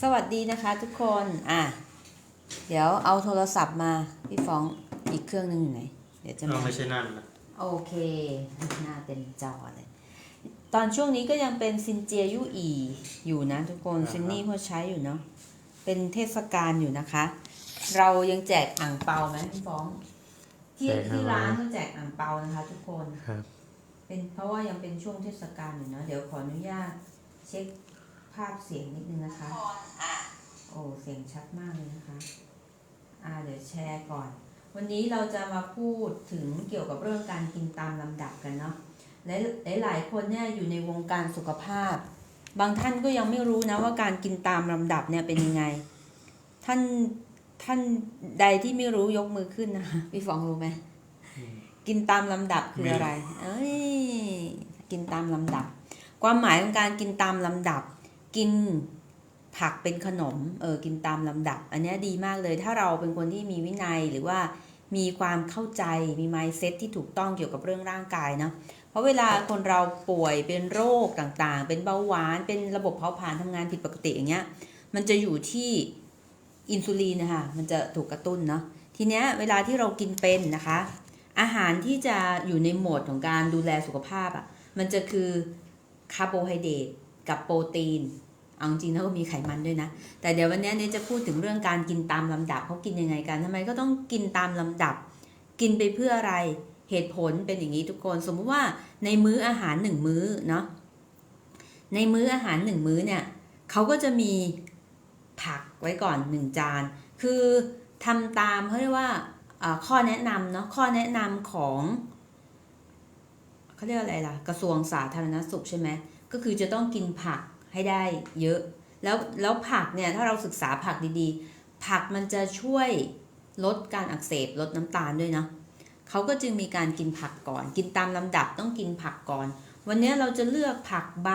สวัสดีนะคะทุกคนอะเดี๋ยวเอาโทรศัพท์มา พี่ฟ้องอีกเครื่องหนึงอยู่ไหน เดี๋ยวจะเรามาไม่ใช่นั่นนะโอเค หน้าเต็มจอเลย ตอนช่วงนี้ก็ยังเป็นซินเจียยุอีอยู่นะทุกคนซินนี่พอใช้อยู่เนาะเป็นเทศกาลอยู่นะคะ เรายังแจกอ่างเปาไหมพี่ฟ้อง ที่ที่ร้านก็แจกอ่างเปานะคะ ทุกคนครับ เป็นเพราะว่ายังเป็นช่วงเทศกาลอยู่เนอะเดี๋ยวขออนุญาตเช็ค ภาพเสียงนิดนึงนะคะ โอ้ เสียงชัดมากเลยนะคะ อ่า เดี๋ยวแชร์ก่อน วันนี้เราจะมาพูดถึงเกี่ยวกับเรื่องการกินตามลำดับกันเนาะ หลายหลายคนเนี่ยอยู่ในวงการสุขภาพ บางท่านก็ยังไม่รู้นะว่าการกินตามลำดับเนี่ยเป็นยังไง ท่านท่านใดที่ไม่รู้ยกมือขึ้นนะคะพี่ฟองรู้ไหม กินตามลำดับคืออะไร เอ้ย กินตามลำดับ ความหมายของการกินตามลำดับ กินผักเป็นขนม เออ กินตามลำดับ อันนี้ดีมากเลย ถ้าเราเป็นคนที่มีวินัยหรือว่ามีความเข้าใจ มี mindset ที่ถูกต้องเกี่ยวกับเรื่องร่างกายเนาะ เพราะเวลาคนเราป่วยเป็นโรคต่างๆ เป็นเบาหวาน เป็นระบบเผาผลาญทำงานผิดปกติอย่างเงี้ย มันจะอยู่ที่อินซูลินนะคะ มันจะถูกกระตุ้นเนาะ ทีเนี้ยเวลาที่เรากินเป็นนะคะ อาหารที่จะอยู่ในโหมดของการดูแลสุขภาพอะ่ะ มันจะคือคาร์โบไฮเดรตกับโปรตีน เอาจริงแล้วก็มีไขมันด้วยนะ แต่เดี๋ยววันนี้เนี่ยจะพูดถึงเรื่องการกินตามลำดับเขากินยังไงกันทำไมก็ต้องกินตามลำดับ กินไปเพื่ออะไรเหตุผลเป็นอย่างนี้ทุกคน สมมุติว่าในมื้ออาหารหนึ่งมื้อเนาะในมื้ออาหารหนึ่งมื้อเนี่ยเขาก็จะมีผักไว้ก่อนหนึ่งจาน คือทำตามเขาเรียกว่าอ่าข้อแนะนำเนาะข้อแนะนำของเขาเรียกอะไรล่ะ กระทรวงสาธารณสุขใช่ไหมก็คือจะต้องกินผัก ให้ได้เยอะ แล้วแล้วผักเนี่ยถ้าเราศึกษาผักดีๆ ผักมันจะช่วยลดการอักเสบลดน้ำตาลด้วยเนาะเขาก็จึงมีการกินผักก่อน กินตามลำดับต้องกินผักก่อน วันนี้เราจะเลือกผักใบ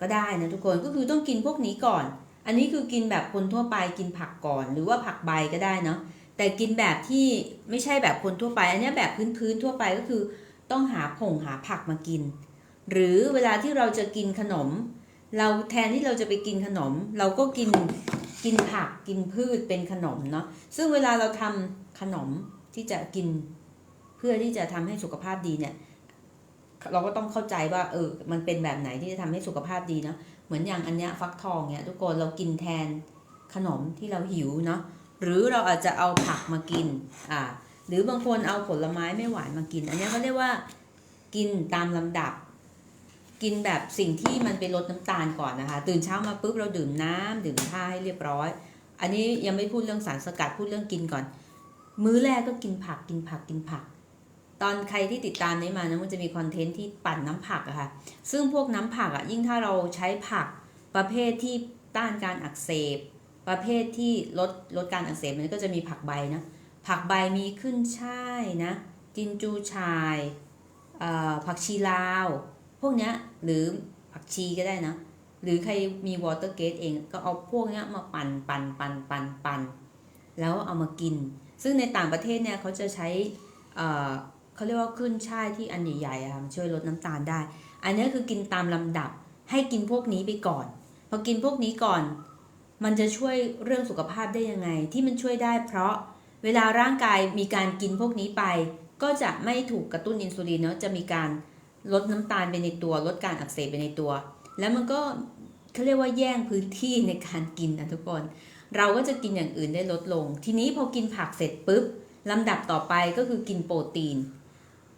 ก็ได้นะทุกคนก็คือต้องกินพวกนี้ก่อน อันนี้คือกินแบบคนทั่วไปกินผักก่อน หรือว่าผักใบก็ได้เนาะแต่กินแบบที่ไม่ใช่แบบคนทั่วไป อันนี้แบบพื้นๆทั่วไปก็คือ ต้องหาผงหาผักมากิน หรือเวลาที่เราจะกินขนม เราแทนที่เราจะไปกินขนม เราก็กินกินผักกินพืชเป็นขนมเนาะซึ่งเวลาเราทำขนมที่จะกินเพื่อที่จะทำให้สุขภาพดีเนี่ย เราก็ต้องเข้าใจว่า เออ มันเป็นแบบไหนที่จะทำให้สุขภาพดีเนาะเหมือนอย่างอันเนี้ยฟักทองเนี่ยทุกคนเรากินแทนขนมที่เราหิวเนาะหรือเราอาจจะเอาผักมากินอ่าหรือบางคนเอาผลไม้ไม่หวานมากิน อันนี้เขาเรียกว่ากินตามลำดับ กินแบบสิ่งที่มันเป็นลดน้ำตาลก่อนนะคะ ตื่นเช้ามาปุ๊บเราดื่มน้ำดื่มท่าให้เรียบร้อย อันนี้ยังไม่พูดเรื่องสารสกัดพูดเรื่องกินก่อน มื้อแรกก็กินผักกินผักกินผัก ตอนใครที่ติดตามนี้มานะมันจะมีคอนเทนต์ที่ปั่นน้ำผักอะค่ะซึ่งพวกน้ำผักอะยิ่งถ้าเราใช้ผักประเภทที่ต้านการอักเสบ ประเภทที่ลดลดการอักเสบมันก็จะมีผักใบนะผักใบมีขึ้นช่ายนะจินจูชายผักชีลาว พวกเนี้ย หรือผักชีก็ได้นะ หรือใครมีวอเตอร์เกตเองก็เอาพวกนี้มาปั่นปั่นปั่นปั่นปั่นแล้วเอามากิน ซึ่งในต่างประเทศเนี่ยเขาจะใช้เขาเรียกว่าขึ้นช่ายที่อันใหญ่ๆอะค่ะช่วยลดน้ำตาลได้ อันนี้คือกินตามลำดับให้กินพวกนี้ไปก่อน พอกินพวกนี้ก่อน มันจะช่วยเรื่องสุขภาพได้ยังไง ที่มันช่วยได้เพราะเวลาร่างกายมีการกินพวกนี้ไป ก็จะไม่ถูกกระตุ้นอินซูลินเนาะจะมีการ ลดน้ำตาลไปในตัว ลดการอักเสบไปในตัว แล้วมันก็เขาเรียกว่าแย่งพื้นที่ในการกินนะทุกคน เราก็จะกินอย่างอื่นได้ลดลง ทีนี้พอกินผักเสร็จปุ๊บลำดับต่อไปก็คือกินโปรตีน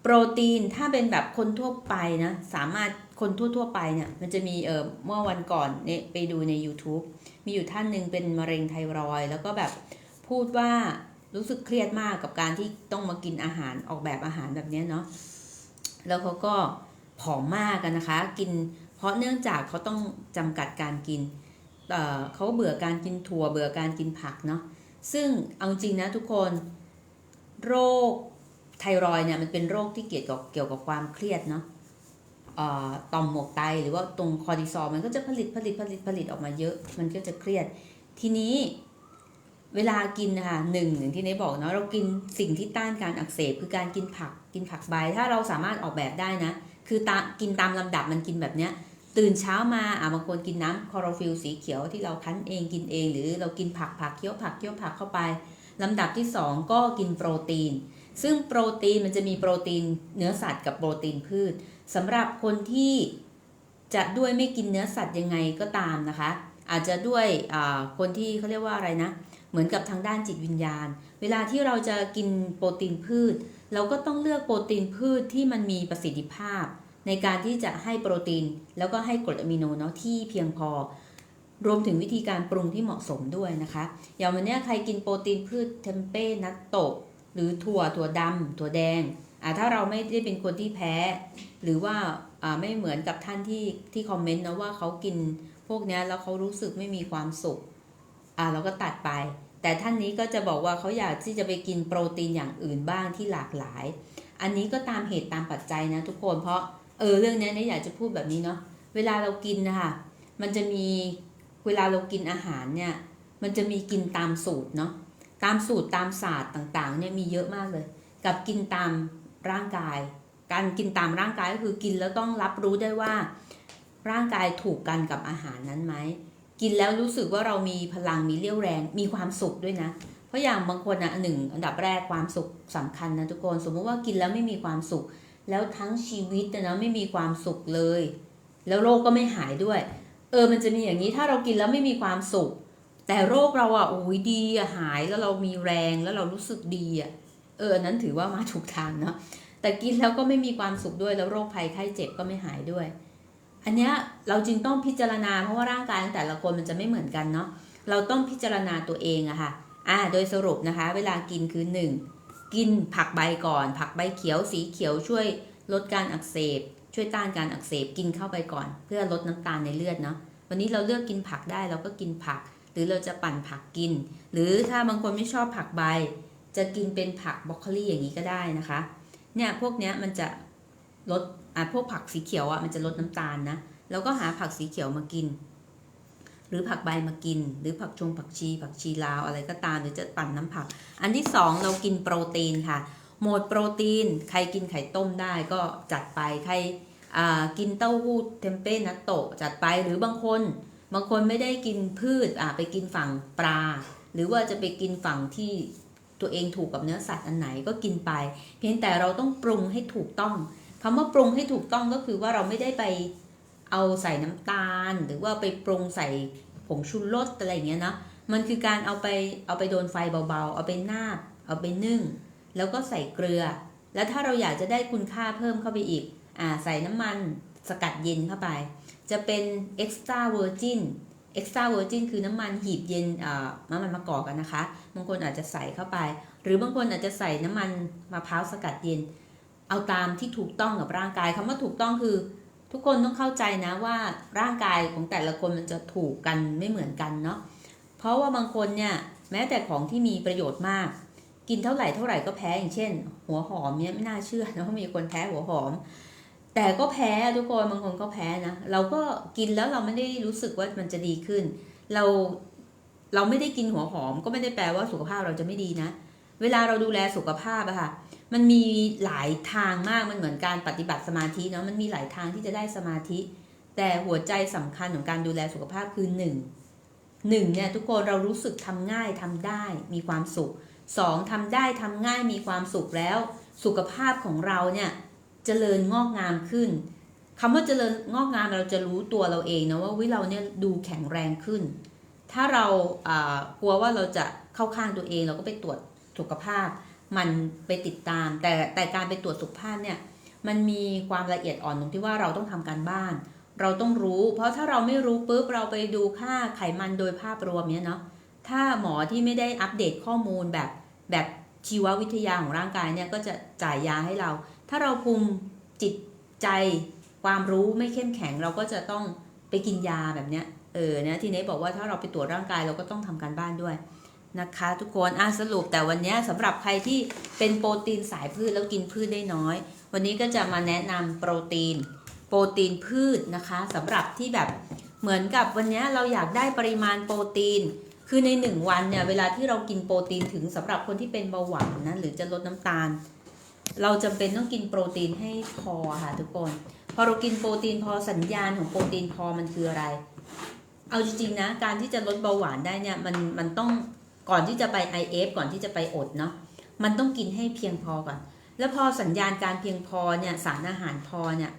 โปรตีนถ้าเป็นแบบคนทั่วไปนะสามารถคนทั่วๆไปเนี่ยมันจะมีเออเมื่อวันก่อนเนี่ยไปดูใน YouTube มีอยู่ท่านหนึ่งเป็นมะเร็งไทรอยแล้วก็แบบพูดว่ารู้สึกเครียดมากกับการที่ต้องมากินอาหารออกแบบอาหารแบบนี้เนาะ แล้วเขาก็ผอมมากกันนะคะ กินเพราะเนื่องจากเขาต้องจำกัดการกินเขาเบื่อการกินถั่วเบื่อการกินผักเนาะซึ่งเอาจริงนะทุกคนโรคไทรอยเนี่ยมันเป็นโรคที่เกี่ยวกับเกี่ยวกับความเครียดเนาะต่อมหมวกไตหรือว่าตรงคอร์ติซอลมันก็จะผลิตผลิตผลิตผลิตออกมาเยอะ มันก็จะเครียด ทีนี้เวลากินนะคะหนึ่งอย่างที่เนบอกเนาะเรากินสิ่งที่ต้านการอักเสบคือการกินผัก กินผักใบถ้าเราสามารถออกแบบได้นะ คือตากินตามลำดับมันกินแบบเนี้ยตื่นเช้ามาอะบางคนกินน้ำคลอโรฟิลสีเขียวที่เราคั้นเองกินเอง หรือเรากินผักผักเคี้ยวผักเคี้ยวผักเข้าไปลำดับที่ 2 ก็กินโปรตีน ซึ่งโปรตีนมันจะมีโปรตีนเนื้อสัตว์กับโปรตีนพืชสำหรับคนที่จะด้วยไม่กินเนื้อสัตว์ยังไงก็ตามนะคะ อาจจะด้วยคนที่เขาเรียกว่าอะไรนะ เหมือนกับทางด้านจิตวิญญาณ เวลาที่เราจะกินโปรตีนพืช เราก็ต้องเลือกโปรตีนพืชที่มันมีประสิทธิภาพ ในการที่จะให้โปรตีน แล้วก็ให้กรดอะมิโนเนาะที่เพียงพอ รวมถึงวิธีการปรุงที่เหมาะสมด้วยนะคะ อย่างวันนี้ใครกินโปรตีนพืชเทมเป้นัตโตะหรือถั่วถั่วดำถั่วแดงอ่าถ้าเราไม่ได้เป็นคนที่แพ้ หรือว่าอ่าไม่เหมือนกับท่านที่ที่คอมเมนต์นะว่าเขากินพวกนี้แล้วเขารู้สึกไม่มีความสุขอ่าเราก็ตัดไป แต่ท่านนี้ก็จะบอกว่าเขาอยากที่จะไปกินโปรตีนอย่างอื่นบ้างที่หลากหลาย อันนี้ก็ตามเหตุตามปัจจัยนะทุกคนเพราะเออเรื่องนี้เนี่ยอยากจะพูดแบบนี้เนาะเวลาเรากินนะคะมันจะมีเวลาเรากินอาหารเนี่ยมันจะมีกินตามสูตรเนาะตามสูตรตามศาสตร์ต่างๆเนี่ยมีเยอะมากเลย กับกินตามร่างกาย การกินตามร่างกายก็คือกินแล้วต้องรับรู้ได้ว่า ร่างกายถูกกันกับอาหารนั้นไหม กินแล้วรู้สึกว่าเรามีพลังมีเรี่ยวแรงมีความสุขด้วยนะ เพราะอย่างบางคนอะหนึ่งอันดับแรกความสุขสำคัญนะทุกคนสมมติว่ากินแล้วไม่มีความสุข แล้วทั้งชีวิตนะไม่มีความสุขเลย แล้วโรคก็ไม่หายด้วย เออมันจะมีอย่างนี้ถ้าเรากินแล้วไม่มีความสุข แต่โรคเราอะโอ้ยดีอะหายแล้วเรามีแรงแล้วเรารู้สึกดีอะเออนนั้นถือว่ามาถูกทางเนาะแต่กินแล้วก็ไม่มีความสุขด้วยแล้วโรคภัยไข้เจ็บก็ไม่หายด้วย อันเนี้ยเราจึงต้องพิจารณาเพราะว่าร่างกายของแต่ละคนมันจะไม่เหมือนกันเนาะเราต้องพิจารณาตัวเองอะค่ะอ่าโดยสรุปนะคะ เวลากินคือ 1. กินผักใบก่อน ผักใบเขียวสีเขียวช่วยลดการอักเสบ ช่วยต้านการอักเสบกินเข้าไปก่อน เพื่อลดน้ำตาลในเลือดเนาะวันนี้เราเลือกกินผักได้เราก็กินผัก หรือเราจะปั่นผักกิน หรือถ้าบางคนไม่ชอบผักใบ จะกินเป็นผักบรอกโคลีอย่างนี้ก็ได้นะคะเนี่ยพวกเนี้ยมันจะลด อะพวกผักสีเขียวอะมันจะลดน้ำตาลนะ แล้วก็หาผักสีเขียวมากิน หรือผักใบมากิน หรือผักชงผักชี ผักชีลาวอะไรก็ตามหรือจะปั่นน้ำผัก อันที่สองเรากินโปรตีนค่ะโหมดโปรตีน ใครกินไข่ต้มได้ก็จัดไปใครอ่ากินเต้าหู้เทมเป้นัตโตะจัดไปหรือบางคน บางคนไม่ได้กินพืชอ่าไปกินฝั่งปลา หรือว่าจะไปกินฝั่งที่ตัวเองถูกกับเนื้อสัตว์อันไหนก็กินไป เพียงแต่เราต้องปรุงให้ถูกต้อง คำว่าปรุงให้ถูกต้องก็คือว่าเราไม่ได้ไปเอาใส่น้ำตาล หรือว่าไปปรุงใส่ผงชูรสอะไรอย่างเงี้ยนะมันคือการเอาไปเอาไปโดนไฟเบาๆ เอาไปนาบเอาไปนึ่ง แล้วก็ใส่เกลือ แล้วถ้าเราอยากจะได้คุณค่าเพิ่มเข้าไปอีกอ่าใส่น้ำมันสกัดเย็นเข้าไป จะเป็น extra virgin extra virgin คือน้ำมันหีบเย็นอ่าน้ำมันมะกอกกันนะคะ บางคนอาจจะใส่เข้าไป หรือบางคนอาจจะใส่น้ำมันมะพร้าวสกัดเย็น เอาตามที่ถูกต้องกับร่างกายคำว่าถูกต้องคือ ทุกคนต้องเข้าใจนะว่าร่างกายของแต่ละคนมันจะถูกกันไม่เหมือนกันเนาะเพราะว่าบางคนเนี่ยแม้แต่ของที่มีประโยชน์มาก กินเท่าไหร่เท่าไหร่ก็แพ้อย่างเช่น หัวหอมเนี่ยไม่น่าเชื่อนะว่ามีคนแพ้หัวหอม แต่ก็แพ้ทุกคนบางคนก็แพ้นะเราก็กินแล้วเราไม่ได้รู้สึกว่ามันจะดีขึ้น เราเราไม่ได้กินหัวหอมก็ไม่ได้แปลว่าสุขภาพเราจะไม่ดีนะ เวลาเราดูแลสุขภาพอะค่ะ มันมีหลายทางมากมันเหมือนการปฏิบัติสมาธิเนาะมันมีหลายทางที่จะได้สมาธิ แต่หัวใจสำคัญของการดูแลสุขภาพคือหนึ่งหนึ่งเนี่ยทุกคนเรารู้สึกทำง่ายทำได้มีความสุขสองทำได้ทำง่ายมีความสุขแล้ว สุขภาพของเราเนี่ยเจริญงอกงามขึ้นคำว่าเจริญงอกงามเราจะรู้ตัวเราเองนะว่าวิเราเนี่ยดูแข็งแรงขึ้น ถ้าเราอ่ากลัวว่าเราจะเข้าข้างตัวเองเราก็ไปตรวจสุขภาพ มันไปติดตาม แต่แต่การไปตรวจสุขภาพเนี่ยมันมีความละเอียดอ่อนตรงที่ว่าเราต้องทำการบ้าน เราต้องรู้ เพราะถ้าเราไม่รู้ปุ๊บเราไปดูค่าไขมันโดยภาพรวมเนี่ยเนาะถ้าหมอที่ไม่ได้อัปเดตข้อมูลแบบแบบชีววิทยาของร่างกายเนี่ยก็จะจ่ายยาให้เรา ถ้าเราคุมจิตใจความรู้ไม่เข้มแข็งเราก็จะต้องไปกินยาแบบเนี้ยเออเนี่ยทีนี้บอกว่าถ้าเราไปตรวจร่างกายเราก็ต้องทำการบ้านด้วย นะคะทุกคนอะสรุปแต่วันนี้สำหรับใครที่เป็นโปรตีนสายพืชแล้วกินพืชได้น้อย วันนี้ก็จะมาแนะนำโปรตีน โปรตีนพืชนะคะสำหรับที่แบบเหมือนกับวันนี้เราอยากได้ปริมาณโปรตีน คือในหนึ่งวันเนี่ยเวลาที่เรากินโปรตีนถึงสำหรับคนที่เป็นเบาหวานนะหรือจะลดน้ำตาล เราจำเป็นต้องกินโปรตีนให้พอค่ะทุกคน พอเรากินโปรตีนพอสัญญาณของโปรตีนพอมันคืออะไร เอาจริงๆนะการที่จะลดเบาหวานได้เนี่ยมันมันต้อง ก่อนที่จะไป IF ก่อนที่จะไปอดเนาะมันต้องกินให้เพียงพอก่อน แล้วพอสัญญาณการเพียงพอเนี่ยสารอาหารพอเนี่ย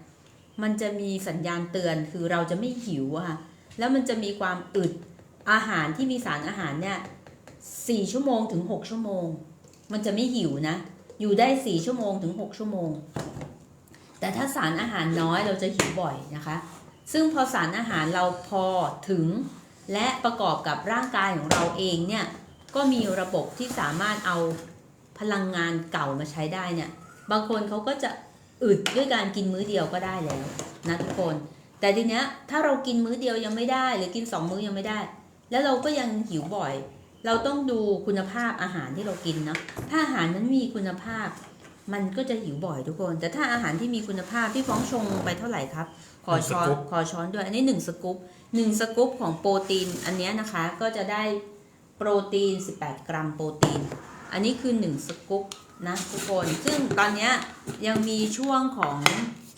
มันจะมีสัญญาณเตือนคือเราจะไม่หิวอะค่ะแล้วมันจะมีความอึดอาหารที่มีสารอาหารเนี่ยสี่ชั่วโมงถึงหกชั่วโมง มันจะไม่หิวนะ อยู่ได้สี่ชั่วโมงถึงหกชั่วโมง แต่ถ้าสารอาหารน้อยเราจะหิวบ่อยนะคะ ซึ่งพอสารอาหารเราพอถึง และประกอบกับร่างกายของเราเองเนี่ย ก็มีระบบที่สามารถเอาพลังงานเก่ามาใช้ได้เนี่ย บางคนเขาก็จะอึดด้วยการกินมื้อเดียวก็ได้แล้วนะทุกคน แต่ทีเนี้ยถ้าเรากินมื้อเดียวยังไม่ได้ หรือกินสองมื้อยังไม่ได้ แล้วเราก็ยังหิวบ่อย เราต้องดูคุณภาพอาหารที่เรากินเนาะ ถ้าอาหารนั้นมีคุณภาพ มันก็จะหิวบ่อยทุกคน แต่ถ้าอาหารที่มีคุณภาพพี่ฟ้องชงไปเท่าไหร่ครับ ขอช้อนหนึ่งสกู๊ปขอช้อนด้วย อันนี้หนึ่งสกู๊ปหนึ่งสกู๊ปของโปรตีนอันเนี้ยนะคะ ก็จะได้โป รตีน 18 กรัมโปรตีน อันนี้คือ 1 สกู๊ปนะทุกคน ซึ่งตอนนี้ยังมีช่วงของ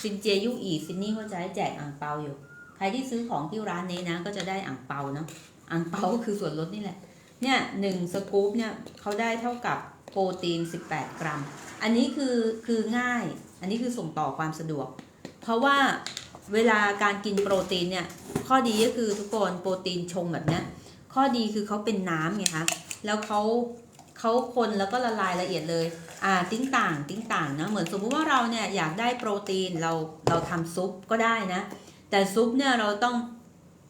ซินเจยุอีซินนี่เขาจะให้แจกอ่างเปาอยู่ ใครที่ซื้อของที่ร้านนี้นะ ก็จะได้อ่างเปาเนาะอ่างเปาก็คือส่วนลดนี่แหละ เนี่ยหนึ่งสกู๊ปเนี่ยเขาได้เท่ากับโปรตีน 18 กรัม อันนี้คือคือง่าย อันนี้คือส่งต่อความสะดวก เพราะว่าเวลาการกินโปรตีนเนี่ยข้อดีก็คือทุกคนโปรตีนชงแบบเนี้ย ข้อดีคือเขาเป็นน้ำไงคะ แล้วเขาเขาคนแล้วก็ละลายละเอียดเลย อ่าติ้งต่างติ้งต่างนะ เหมือนสมมุติว่าเราเนี่ยอยากได้โปรตีนเราเราทำซุปก็ได้นะ แต่ซุปเนี่ยเราต้อง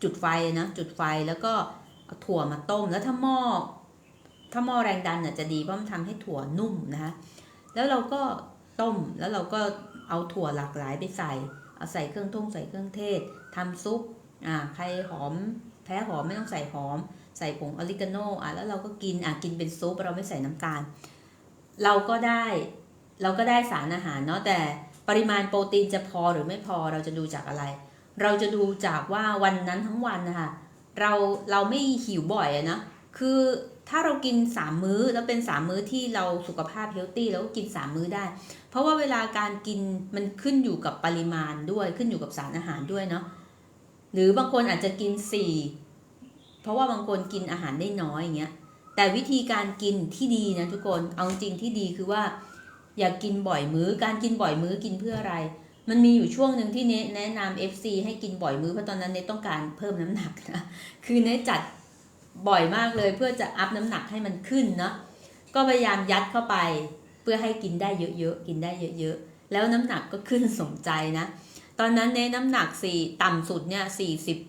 จุดไฟนะจุดไฟแล้วก็ถั่วมาต้มแล้วถ้าหม้อถ้าหม้อแรงดันน่ะจะดีเพราะมันทำให้ถั่วนุ่มนะคะแล้วเราก็ต้มแล้วเราก็เอาถั่วหลากหลายไปใส่ เอาใส่เครื่องทุ่งใส่เครื่องเทศทำซุป อ่า ใครหอม แพ้หอมไม่ต้องใส่หอม ใส่ผงออริกาโนอะแล้วเราก็กินอะกินเป็นซุปเราไม่ใส่น้ำตาล เราก็ได้เราก็ได้สารอาหารเนาะแต่ปริมาณโปรตีนจะพอหรือไม่พอเราจะดูจากอะไร เราจะดูจากว่าวันนั้นทั้งวันนะคะเราเราไม่หิวบ่อยอะนะคือถ้าเรากิน 3 มื้อแล้วเป็น 3 มื้อที่เราสุขภาพเฮลตี้แล้วก็กิน 3 มื้อได้ เพราะว่าเวลาการกินมันขึ้นอยู่กับปริมาณด้วยขึ้นอยู่กับสารอาหารด้วยเนาะ หรือบางคนอาจจะกิน4เพราะว่าบางคนกินอาหารได้น้อยอย่างเงี้ยแต่วิธีการกินที่ดีนะทุกคนเอาจริงที่ดีคือว่า อย่ากกินบ่อยมื้อการกินบ่อยมื้อกินเพื่ออะไร มันมีอยู่ช่วงหนึ่งที่เนแนะนำ FC ให้กินบ่อยมื้อเพราะตอนนั้นเนต้องการเพิ่มน้ำหนักนะคือเนจัดบ่อยมากเลยเพื่อจะอัพน้ำหนักให้มันขึ้นเนาะก็พยายามยัดเข้าไปเพื่อให้กินได้เยอะๆกินได้เยอะๆแล้วน้ำหนักก็ขึ้นสมใจนะ ตอนนั้นเน้น้ำหนักสี่ต่ำสุดเนี่ยสี่สิบ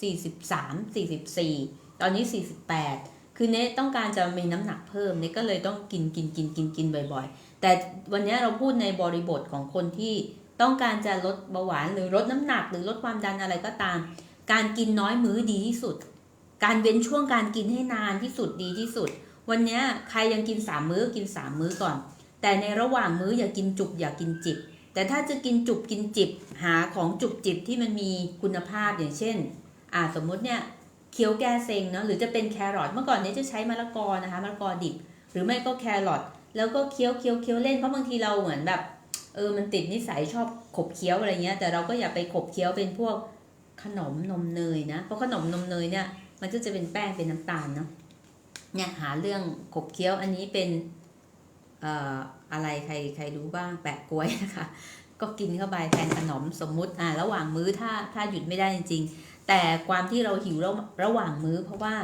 สี่สิบสามสี่สิบสี่ตอนนี้สี่สิบแปดคือเน้ต้องการจะมีน้ำหนักเพิ่มเน้ก็เลยต้องกินกินกินกินกินบ่อยๆ แต่วันนี้เราพูดในบริบทของคนที่ต้องการจะลดเบาหวานหรือลดน้ำหนักหรือลดความดันอะไรก็ตาม การกินน้อยมื้อดีที่สุด การเว้นช่วงการกินให้นานที่สุดดีที่สุด วันนี้ใครยังกิน3มื้อกิน3มื้อก่อน แต่ในระหว่างมื้ออย่ากินจุกอย่ากินจิบ แต่ถ้าจะกินจุกกินจิบหาของจุกจิบที่มันมีคุณภาพอย่างเช่นอ่าสมมุติเนี่ยเคี้ยวแก้เซ็งเนาะหรือจะเป็นแครอทเมื่อก่อนเนี้จะใช้มะละกอนะคะมะละกอดิบ หรือไม่ก็แครอทแล้วก็เคี้ยวเคี้ยวเคี้ยวเล่นเพราะบางทีเราเหมือนแบบเออมันติดนิสัยชอบขบเคี้ยวอะไรเงี้ยแต่เราก็อย่าไปขบเคี้ยวเป็นพวกขนมนมเนยนะเพราะขนมนมเนยเนี่ยมันก็จะเป็นแป้งเป็นน้ำตาลเนาะเนี่ยหาเรื่องขบเคี้ยวอันนี้เป็น อะไรใครใครรู้บ้างแปะกล้วยนะคะ ก็กินเข้าไปแทนขนมสมมุติอ่าระหว่างมื้อถ้าถ้าหยุดไม่ได้จริง ๆ แต่ความที่เราหิวระระหว่างมื้อ เพราะว่า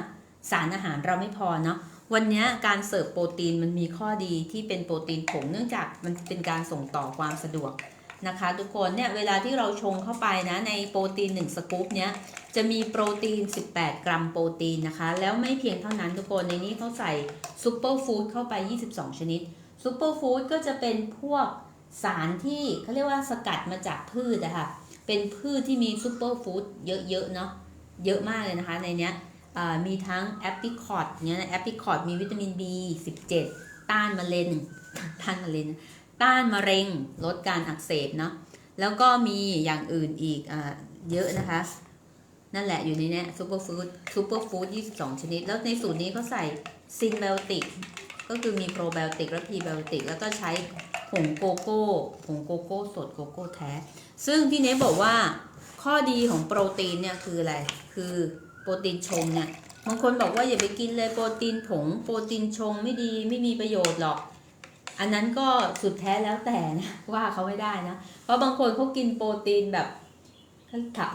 สารอาหารเราไม่พอเนาะวันนี้การเสิร์ฟโปรตีนมันมีข้อดีที่เป็นโปรตีนผงเนื่องจากมันเป็นการส่งต่อความสะดวกนะคะทุกคนเนี่ยเวลาที่เราชงเข้าไปนะในโปรตีน 1 สกู๊ปเนี้ยจะมีโปรตีน 18 กรัมโปรตีนนะคะ แล้วไม่เพียงเท่านั้นทุกคนในนี้เขาใส่ซูเปอร์ฟู้ดเข้าไป 22 ชนิด ซูเปอร์ฟู้ดก็จะเป็นพวกสารที่เขาเรียกว่าสกัดมาจากพืชนะคะเป็นพืชที่มีซูเปอร์ฟู้ดเยอะๆเนาะ เยอะมากเลยนะคะในเนี้ยมีทั้งแอปริคอตเนี่ยแอปริคอตมีวิตามิน B17 ต้านมะเร็ง ต้านมะเร็ง ต้านมะเร็ง ลดการอักเสบเนาะ แล้วก็มีอย่างอื่นอีกอเยอะนะคะ นั่นแหละอยู่ในเนี้ยซูเปอร์ฟู้ดซูเปอร์ฟู้ด22 ชนิด แล้วในสูตรนี้เขาใส่ซินไบโอติก ก็คือมีโปรไบโอติกและพรีไบโอติกแล้วก็ใช้ผงโกโก้ผงโกโก้สดโกโก้แท้ ซึ่งพี่เนทบอกว่าข้อดีของโปรตีนเนี่ยคืออะไร คือโปรตีนชงเนี่ยบางคนบอกว่าอย่าไปกินเลยโปรตีนผง โปรตีนชงไม่ดีไม่มีประโยชน์หรอก อันนั้นก็สุดแท้แล้วแต่นะว่าเขาไม่ได้นะ เพราะบางคนเขากินโปรตีนแบบ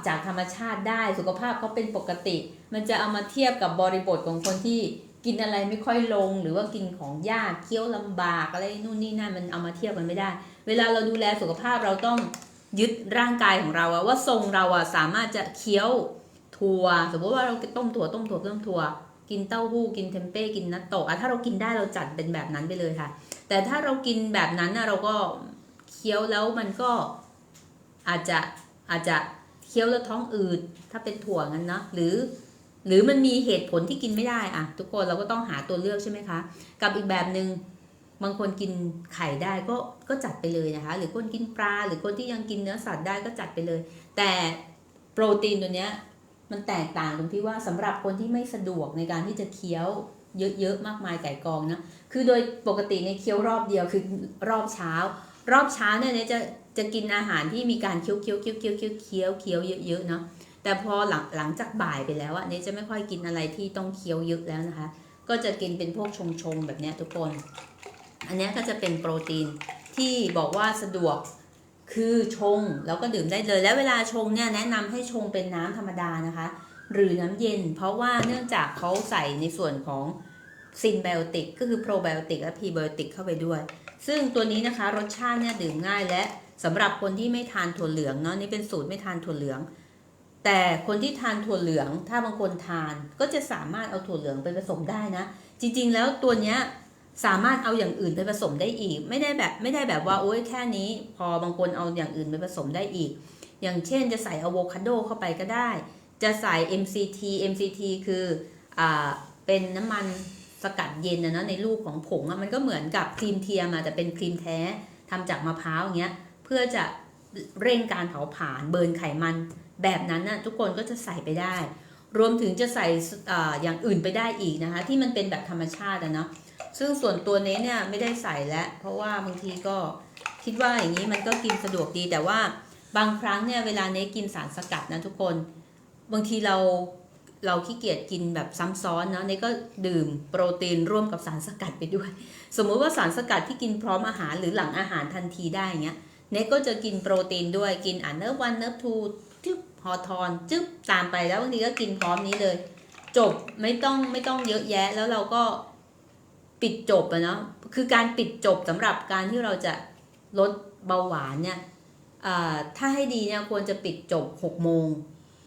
จากธรรมชาติได้สุขภาพเขาเป็นปกติ มันจะเอามาเทียบกับบริบทของคนที่ กินอะไรไม่ค่อยลงหรือว่ากินของยากเคี้ยวลำบากอะไรนู่นนี่นั่นมันเอามาเทียบกันไม่ได้ เวลาเราดูแลสุขภาพเราต้องยึดร่างกายของเราอะว่าทรงเราอะสามารถจะเคี้ยวถั่วสมมติว่าเราต้มถั่วต้มถั่วต้มถั่ว กินเต้าหู้กินเทมเป้กินนัตโตะอะถ้าเรากินได้เราจัดเป็นแบบนั้นไปเลยค่ะ แต่ถ้าเรากินแบบนั้นนะเราก็เคี้ยวแล้วมันก็อาจจะอาจจะเคี้ยวแล้วท้องอืดถ้าเป็นถั่วงั้นนะหรือ หรือมันมีเหตุผลที่กินไม่ได้อะทุกคนเราก็ต้องหาตัวเลือกใช่ไหมคะ กับอีกแบบหนึง่งบางคนกินไข่ได้ก็ก็จัดไปเลยนะคะ หรือคนกินปลาหรือคนที่ยังกินเนื้อสัตว์ได้ก็จัดไปเลย แต่โปรตีนตัวเนี้ยมันแตกต่างตรงที่ว่าสำหรับคนที่ไม่สะดวกในการที่จะเคี้ยวเยอะๆมากมายไก่กองนะคือโดยปกติในเคี้ยวรอบเดียวคือรอบเช้า รอบเช้าเนี่ยเนี่ยจะจะกินอาหารที่มีการเคี้ยวเคี้ยวเคี้ยวเคี้ยวเคี้ยวเคี้ยวเคี้ยวเยอะๆเนาะ แต่พอหลังหลังจากบ่ายไปแล้วอะเนี่ยจะไม่ค่อยกินอะไรที่ต้องเคี้ยวเยอะแล้วนะคะ ก็จะกินเป็นพวกชงชงแบบนี้ทุกคน อันนี้ก็จะเป็นโปรตีนที่บอกว่าสะดวกคือชงแล้วก็ดื่มได้เลย แล้วเวลาชงเนี่ยแนะนำให้ชงเป็นน้ำธรรมดานะคะ หรือน้ำเย็น เพราะว่าเนื่องจากเขาใส่ในส่วนของซินไบโอติกก็คือโปรไบโอติกและพรีไบโอติกเข้าไปด้วย ซึ่งตัวนี้นะคะรสชาติเนี่ยดื่มง่ายและสำหรับคนที่ไม่ทานถั่วเหลืองเนาะนี่เป็นสูตรไม่ทานถั่วเหลือง แต่คนที่ทานถั่วเหลืองถ้าบางคนทานก็จะสามารถเอาถั่วเหลืองไปผสมได้นะ จริง ๆ แล้วตัวเนี้ยสามารถเอาอย่างอื่นไปผสมได้อีก ไม่ได้แบบไม่ได้แบบว่าโอ้ยแค่นี้ พอบางคนเอาอย่างอื่นไปผสมได้อีก อย่างเช่นจะใส่อะโวคาโดเข้าไปก็ได้ จะใส่ MCT MCT คืออ่าเป็นน้ำมันสกัดเย็นนะเนอะในรูปของผงอะมันก็เหมือนกับครีมเทียมอะแต่เป็นครีมแท้ทำจากมะพร้าวอย่างเงี้ยเพื่อจะเร่งการเผาผลาญเบิร์นไขมัน แบบนั้นน่ะทุกคนก็จะใส่ไปได้ รวมถึงจะใส่ออย่างอื่นไปได้อีกนะคะ ที่มันเป็นแบบธรรมชาติอะเนาะซึ่งส่วนตัวเนี้เนี่ยไม่ได้ใส่แล้วเพราะว่าบางทีก็คิดว่าอย่างนี้มันก็กินสะดวกดีแต่ว่าบางครั้งเนี่ยเวลาเน้กินสารสกัดนะทุกคนบางทีเราเราขี้เกียจกินแบบซ้ำซ้อนเนาะเนก็ดื่มโปรตีนร่วมกับสารสกัดไปด้วย สมมุติว่าสารสกัดที่กินพร้อมอาหารหรือหลังอาหารทันทีได้เงี้ยเนก็จะกินโปรตีนด้วยกินอ่านเนิร์ฟวันเนิร์ฟทู จึ๊บฮอทอนจึ๊บตามไปแล้วบางทีก็กินพร้อมนี้เลย จบไม่ต้องไม่ต้องเยอะแยะแล้วเราก็ปิดจบอะเนาะคือการปิดจบสำหรับการที่เราจะลดเบาหวานเนี่ยถ้าให้ดีเนี่ยควรจะปิดจบ6โมง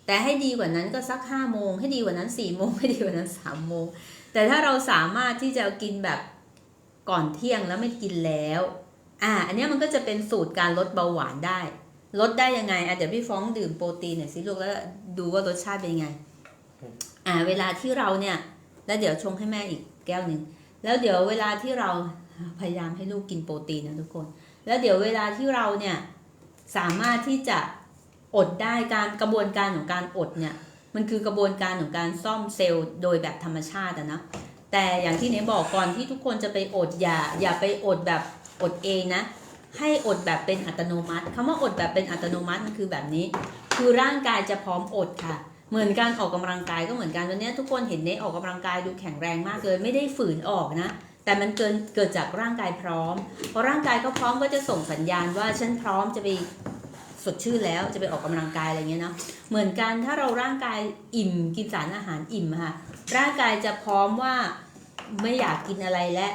แต่ให้ดีกว่านั้นก็สัก5โมงให้ดีกว่านั้น4โมงให้ดีกว่านั้น3โมงแต่ถ้าเราสามารถที่จะกินแบบก่อนเที่ยงแล้วไม่กินแล้วอ่าอันเนี้ยมันก็จะเป็นสูตรการลดเบาหวานได้ ลดได้ยังไงอะเดี๋ยวพี่ฟ้องดื่มโปรตีนหน่อยสิลูกแล้วดูว่ารสชาติเป็นยังไง อ่า เวลาที่เราเนี่ย แล้วเดี๋ยวชงให้แม่อีกแก้วหนึ่งแล้วเดี๋ยวเวลาที่เราพยายามให้ลูกกินโปรตีนนะทุกคน แล้วเดี๋ยวเวลาที่เราเนี่ยสามารถที่จะอดได้การกระบวนการของการอดเนี่ย มันคือกระบวนการของการซ่อมเซลล์โดยแบบธรรมชาติอะนะแต่อย่างที่เนบอกก่อนที่ทุกคนจะไปอดอย่าอย่าไปอดแบบอดเองนะ ให้อดแบบเป็นอัตโนมัติคำว่าอดแบบเป็นอัตโนมัติมันคือแบบนี้ คือร่างกายจะพร้อมอดค่ะ เหมือนการออกกำลังกายก็เหมือนกันวันนี้ทุกคนเห็นเนออกกำลังกายดูแข็งแรงมากเลยไม่ได้ฝืนออกนะ แต่มันเกินเกิดจากร่างกายพร้อมพอร่างกายก็พร้อมก็จะส่งสัญญาณว่าฉันพร้อมจะไปสดชื่นแล้วจะไปออกกำลังกายอะไรเงี้ยเนาะเหมือนกันถ้าเราร่างกายอิ่มกินสารอาหารอิ่มค่ะร่างกายจะพร้อมว่าไม่อยากกินอะไรและ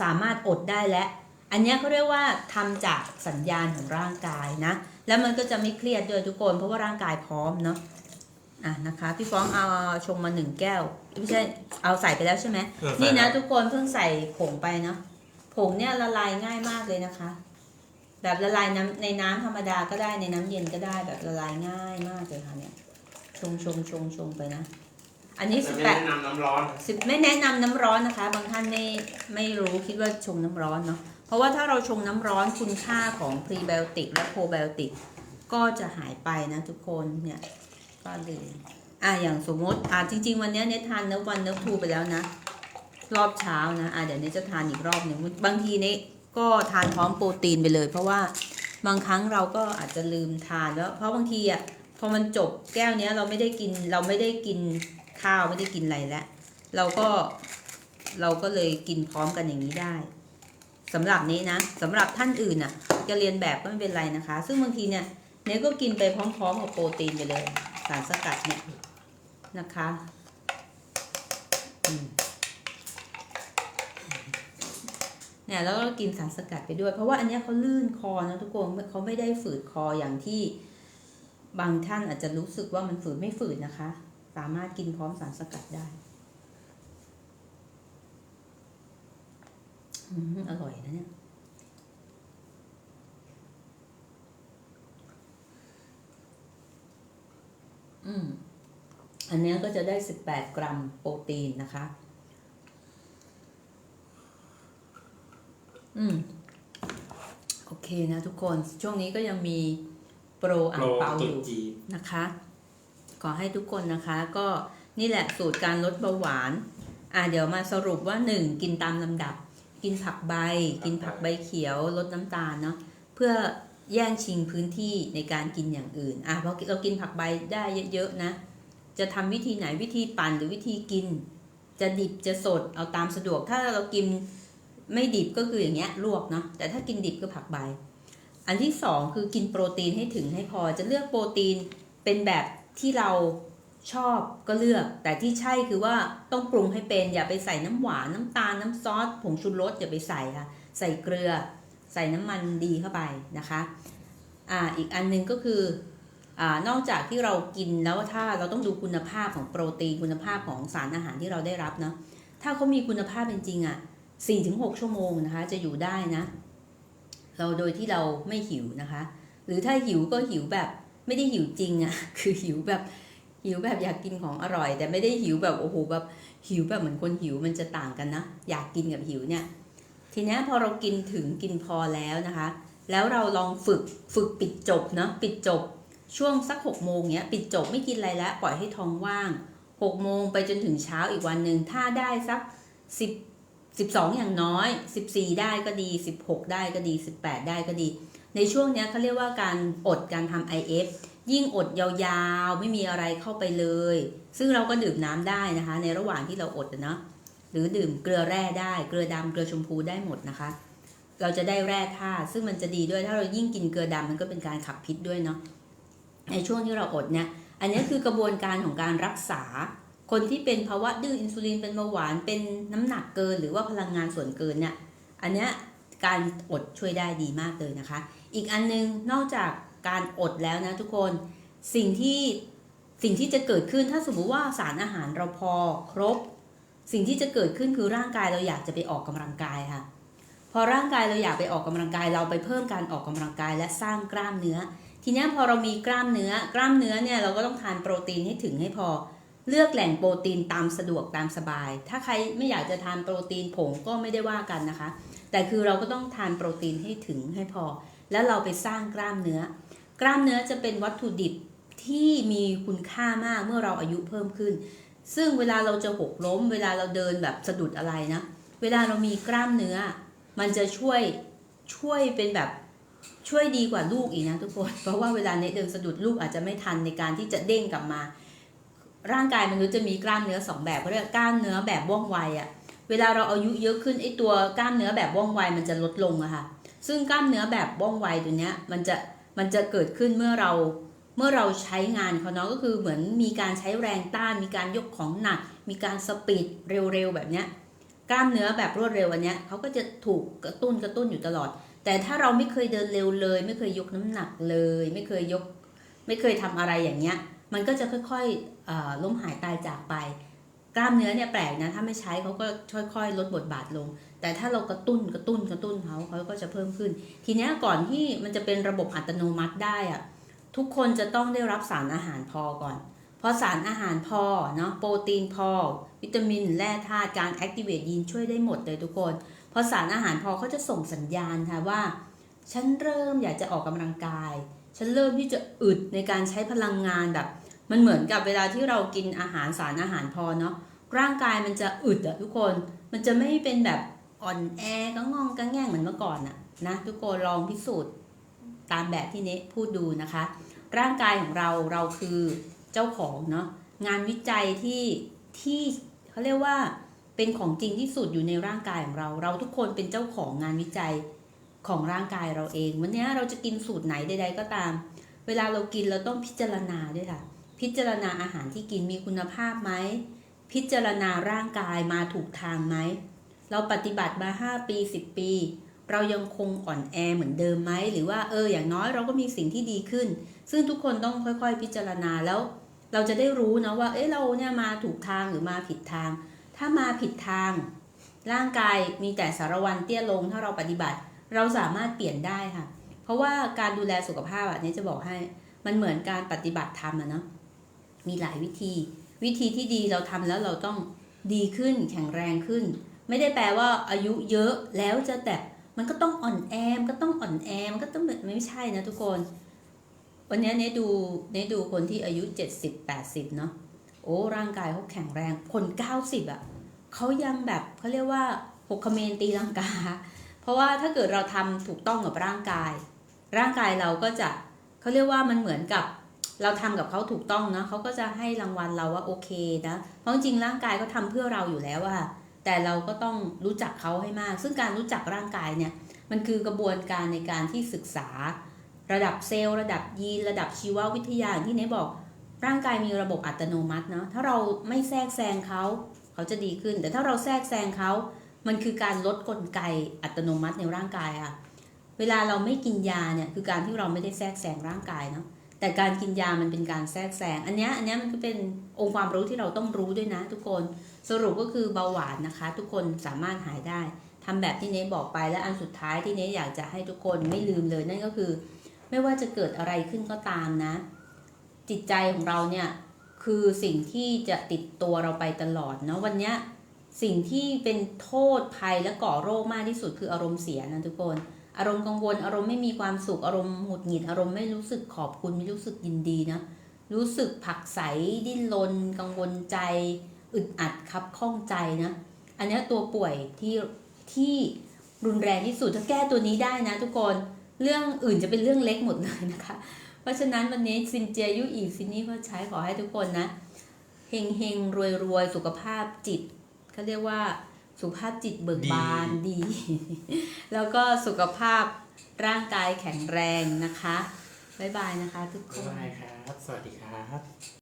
สามารถอดได้และ อันเนี้ยเขาเรียกว่าทำจากสัญญาณของร่างกายนะ แล้วมันก็จะไม่เครียดด้วยทุกคน เพราะว่าร่างกายพร้อมเนาะอะนะคะพี่ฟ้องเอาชงมาหนึ่งแก้วไม่ใช่เอาใส่ไปแล้วใช่ไหมเออใส่นี่นะแล้วทุกคนเพิ่งใส่ผงไปเนาะผงเนี่ยละลายง่ายมากเลยนะคะ แบบละลายน้ำในน้ำธรรมดาก็ได้ในน้ำเย็นก็ได้แบบละลายง่ายมากเลยค่ะเนี่ยชงชงชงชงไปนะ อันนี้แต่สิบไม่แปดแนะนำน้ำร้อนสิบไม่แนะนำน้ำร้อนนะคะ บางท่านไม่ไม่รู้คิดว่าชงน้ำร้อนเนาะ เพราะว่าถ้าเราชงน้ำร้อนคุณค่าของพรีไบโอติกและโปรไบโอติกก็จะหายไปนะทุกคนเนี่ยก็ดื่มอะอย่างสมมติอะจริง ๆ วันเนี้ยเนททานเนื้อวันเนื้อทูไปแล้วนะ รอบเช้านะอะเดี๋ยวเนทจะทานอีกรอบหนึ่งบางทีเนทก็ทานพร้อมโปรตีนไปเลย เพราะว่าบางครั้งเราก็อาจจะลืมทานแล้วเพราะบางทีอะพอมันจบแก้วเนี้ยเราไม่ได้กินเราไม่ได้กินข้าวไม่ได้กินอะไรแล้วเราก็เราก็เลยกินพร้อมกันอย่างนี้ได้ สำหรับนี้นะสำหรับท่านอื่นอะ จะเรียนแบบก็ไม่เป็นไรนะคะ ซึ่งบางทีเนี่ยเนยก็กินไปพร้อม ๆ กับโปรตีนไปเลย สารสกัดเนี่ยนะคะเนี่ยแล้วก็กินสารสกัดไปด้วย เพราะว่าอันนี้เขาลื่นคอนะทุกคนเขาไม่ได้ฝืดคออย่างที่บางท่านอาจจะรู้สึกว่ามันฝืดไม่ฝืดนะคะ สามารถกินพร้อมสารสกัดได้ อืมอร่อยนะเนี่ย อืม อันเนี้ยก็จะได้18กรัมโปรตีนนะคะ อืม โอเคนะทุกคน ช่วงนี้ก็ยังมีโปรอ่าโปรงเปาตุอนยู่จีนนะคะ ขอให้ทุกคนนะคะ ก็นี่แหละสูตรการลดเบาหวาน อ่าเดี๋ยวมาสรุปว่า1กินตามลำดับ กินผักใบ กินผักใบเขียวลดน้ำตาลเนาะเพื่อแย่งชิงพื้นที่ในการกินอย่างอื่นอะพอเรากินผักใบได้เยอะๆนะ จะทำวิธีไหนวิธีปั่นหรือวิธีกิน จะดิบจะสดเอาตามสะดวก ถ้าเรากินไม่ดิบก็คืออย่างเงี้ยลวกเนาะแต่ถ้ากินดิบก็ผักใบ อันที่สองคือกินโปรตีนให้ถึงให้พอจะเลือกโปรตีนเป็นแบบที่เรา ชอบก็เลือก แต่ที่ใช่คือว่าต้องปรุงให้เป็น อย่าไปใส่น้ำหวานน้ำตาลน้ำซอสผงชูรสอย่าไปใส่ค่ะ ใส่เกลือ ใส่น้ำมันดีเข้าไปนะคะอ่าอีกอันหนึงก็คืออ่านอกจากที่เรากินแล้วถ้าเราต้องดูคุณภาพของโปรตีนคุณภาพของสารอาหารที่เราได้รับเนาะถ้าเขามีคุณภาพเป็นจริงๆอะ4-6ชั่วโมงนะคะ จะอยู่ได้นะ เราโดยที่เราไม่หิวนะคะ หรือถ้าหิวก็หิวแบบไม่ได้หิวจริงอะ่ะคือหิวแบบ หิวแบบอยากกินของอร่อย แต่ไม่ได้หิวแบบโอ้โหแบบหิวแบบเหมือนคนหิวมันจะต่างกันนะ อยากกินกับหิวเนี่ยทีนี้พอเรากินถึงกินพอแล้วนะคะ แล้วเราลองฝึกฝึกปิดจบเนาะปิดจบช่วงสัก6กโมงเนี้ยปิดจบไม่กินอะไรแล้วปล่อยให้ท้องว่าง6โมงไปจนถึงเช้าอีกวันหนึ่งถ้าได้สัก10 12องอย่างน้อย14ได้ก็ดี16ได้ก็ดี18ได้ก็ดี ในช่วงเนี้ยเขาเรียกว่าการอดการทำ IF ยิ่งอดยาวๆ ไม่มีอะไรเข้าไปเลย ซึ่งเราก็ดื่มน้ำได้นะคะ ในระหว่างที่เราอดนะหรือดื่มเกลือแร่ได้ เกลือดำเกลือชมพูได้หมดนะคะ เราจะได้แร่ธาตุซึ่งมันจะดีด้วยถ้าเรายิ่งกินเกลือดำมันก็เป็นการขับพิษด้วยเนาะในช่วงที่เราอดเนี่ยอันนี้คือกระบวนการของการรักษา คนที่เป็นภาวะดื้ออินซูลินเป็นเบาหวานเป็นน้ำหนักเกิน หรือว่าพลังงานส่วนเกินเนี่ยอันนี้การอดช่วยได้ดีมากเลยนะคะ อีกอันนึงนอกจาก การอดแล้วนะทุกคนสิ่งที่สิ่งที่จะเกิดขึ้นถ้าสมมุติว่าสารอาหารเราพอครบ สิ่งที่จะเกิดขึ้นคือร่างกายเราอยากจะไปออกกำลังกายค่ะ พอร่างกายเราอยากไปออกกำลังกาย เราไปเพิ่มการออกกำลังกายและสร้างกล้ามเนื้อ ทีนี้พอเรามีกล้ามเนื้อกล้ามเนื้อเนี่ยเราก็ต้องทานโปรตีนให้ถึงให้พอเลือกแหล่งโปรตีนตามสะดวกตามสบาย ถ้าใครไม่อยากจะทานโปรตีนผงก็ไม่ได้ว่ากันนะคะ แต่คือเราก็ต้องทานโปรตีนให้ถึงให้พอ แล้วเราไปสร้างกล้ามเนื้อ กล้ามเนื้อจะเป็นวัตถุดิบที่มีคุณค่ามากเมื่อเราอายุเพิ่มขึ้น ซึ่งเวลาเราจะหกล้ม เวลาเราเดินแบบสะดุดอะไรนะ เวลาเรามีกล้ามเนื้อ มันจะช่วยช่วยเป็นแบบช่วยดีกว่าลูกอีกนะทุกคน เพราะว่าเวลาเนเดินสะดุดลูกอาจจะไม่ทันในการที่จะเด้งกลับมา ร่างกายมนุษย์จะมีกล้ามเนื้อสองแบบเขาเรียกกล้ามเนื้อแบบว่องไวอะเวลาเราอายุเยอะขึ้นไอตัวกล้ามเนื้อแบบว่องไวมันจะลดลงอะค่ะ ซึ่งกล้ามเนื้อแบบว่องไวตัวเนี้ยมันจะมันจะเกิดขึ้นเมื่อเราเมื่อเราใช้งานเขาเนาะก็คือเหมือนมีการใช้แรงต้าน มีการยกของหนัก มีการสปีดเร็วๆแบบเนี้ยกล้ามเนื้อแบบรวดเร็วอันเนี้ยเขาก็จะถูกกระตุ้นกระตุ้นอยู่ตลอด แต่ถ้าเราไม่เคยเดินเร็วเลย ไม่เคยยกน้ำหนักเลย ไม่เคยยก ไม่เคยทำอะไรอย่างเงี้ย มันก็จะค่อยๆล้มหายตายจากไป ล้ามเนื้อเนี่ยแปลกนะถ้าไม่ใช้เขาก็ค่อยๆ ลดบทบาทลง แต่ถ้าเรากระตุ้นกระตุ้นกระตุ้นเขาเขาก็จะเพิ่มขึ้น ทีนี้ก่อนที่มันจะเป็นระบบอัตโนมัติได้อะทุกคนจะต้องได้รับสารอาหารพอก่อนพอสารอาหารพอเนาะโปรตีนพอ วิตามิน แร่ธาตุการแอคทีเวตยีนช่วยได้หมดเลยทุกคนพอสารอาหารพอเขาจะส่งสัญญาณค่ะว่า ฉันเริ่มอยากจะออกกำลังกาย ฉันเริ่มที่จะอึดในการใช้พลังงานแบบ มันเหมือนกับเวลาที่เรากินอาหารสารอาหารพอเนาะ ร่างกายมันจะอึดอะทุกคน มันจะไม่เป็นแบบอ่อนแอก็งองก็แง่งเหมือนเมื่อก่อนอะนะทุกคนลองพิสูจน์ตามแบบที่เนะพูดดูนะคะ ร่างกายของเราเราคือเจ้าของเนาะงานวิจัยที่ที่เขาเรียกว่าเป็นของจริงที่สุดอยู่ในร่างกายของเรา เราทุกคนเป็นเจ้าของงานวิจัยของร่างกายเราเอง วันนี้เราจะกินสูตรไหนใดๆก็ตาม เวลาเรากินเราต้องพิจารณาด้วยค่ะ พิจารณาอาหารที่กินมีคุณภาพไหม พิจารณาร่างกายมาถูกทางไหม เราปฏิบัติมา 5 ปี 10 ปี เรายังคงอ่อนแอเหมือนเดิมไหม หรือว่าเอออย่างน้อยเราก็มีสิ่งที่ดีขึ้น ซึ่งทุกคนต้องค่อยๆ พิจารณาแล้ว เราจะได้รู้นะว่า เอ๊ะเราเนี่ยมาถูกทางหรือมาผิดทาง ถ้ามาผิดทาง ร่างกายมีแต่สารวันเตี้ยลงถ้าเราปฏิบัติ เราสามารถเปลี่ยนได้ค่ะ เพราะว่าการดูแลสุขภาพอะนี่จะบอกให้ มันเหมือนการปฏิบัติธรรมอะเนาะมีหลายวิธี วิธีที่ดีเราทำแล้วเราต้องดีขึ้นแข็งแรงขึ้น ไม่ได้แปลว่าอายุเยอะแล้วจะแบบมันก็ต้องอ่อนแอมก็ต้องอ่อนแอมันก็ต้องแบบไม่ใช่นะทุกคน วันนี้เนดูเนดูคนที่อายุ 70 80 เนาะโอ้ร่างกายเขาแข็งแรงคน 90อะเขายังแบบเขาเรียกว่าหกเมรตีลังกา เพราะว่าถ้าเกิดเราทำถูกต้องกับร่างกาย ร่างกายเราก็จะเขาเรียกว่ามันเหมือนกับ เราทำกับเขาถูกต้องนะเขาก็จะให้รางวัลเราว่าโอเคนะเพราะจริงร่างกายเขาทำเพื่อเราอยู่แล้วอะแต่เราก็ต้องรู้จักเขาให้มาก ซึ่งการรู้จักร่างกายเนี่ยมันคือกระบวนการในการที่ศึกษา ระดับเซลล์ระดับยีนระดับชีววิทยาอย่างที่เนบอก ร่างกายมีระบบอัตโนมัตินะถ้าเราไม่แทรกแซงเขาเขาจะดีขึ้น แต่ถ้าเราแทรกแซงเขามันคือการลดกลไกอัตโนมัติในร่างกายอะเวลาเราไม่กินยาเนี่ยคือการที่เราไม่ได้แทรกแซงร่างกายเนาะ แต่การกินยามันเป็นการแทรกแซงอันนี้อันนี้มันก็เป็นองค์ความรู้ที่เราต้องรู้ด้วยนะ ทุกคนสรุปก็คือเบาหวานนะคะ ทุกคนสามารถหายได้ทำแบบที่เนทบอกไปและอันสุดท้ายที่เนทอยากจะให้ทุกคนไม่ลืมเลยนั่นก็คือ ไม่ว่าจะเกิดอะไรขึ้นก็ตามนะ จิตใจของเราเนี่ยคือสิ่งที่จะติดตัวเราไปตลอดเนาะวันนี้สิ่งที่เป็นโทษภัยและก่อโรคมากที่สุดคืออารมณ์เสียนะทุกคน อารมณ์กังวล อารมณ์ไม่มีความสุข อารมณ์หงุดหงิด อารมณ์ไม่รู้สึกขอบคุณไม่รู้สึกยินดีนะ รู้สึกผักใสดิ้นรนกังวลใจ อึดอัดคับข้องใจนะ อันนี้ตัวป่วยที่ที่รุนแรงที่สุดถ้าแก้ตัวนี้ได้นะ ทุกคน เรื่องอื่นจะเป็นเรื่องเล็กหมดเลยนะคะ เพราะฉะนั้นวันนี้ซินเจียยุอีซินนี่ก็ใช้ขอให้ทุกคนนะเฮงเฮงรวยรวยสุขภาพจิตเขาเรียกว่า สุขภาพจิตเบิกบานดี แล้วก็สุขภาพร่างกายแข็งแรงนะคะ บ๊ายบายนะคะทุกคบ๊ายนบายครับ สวัสดีครับ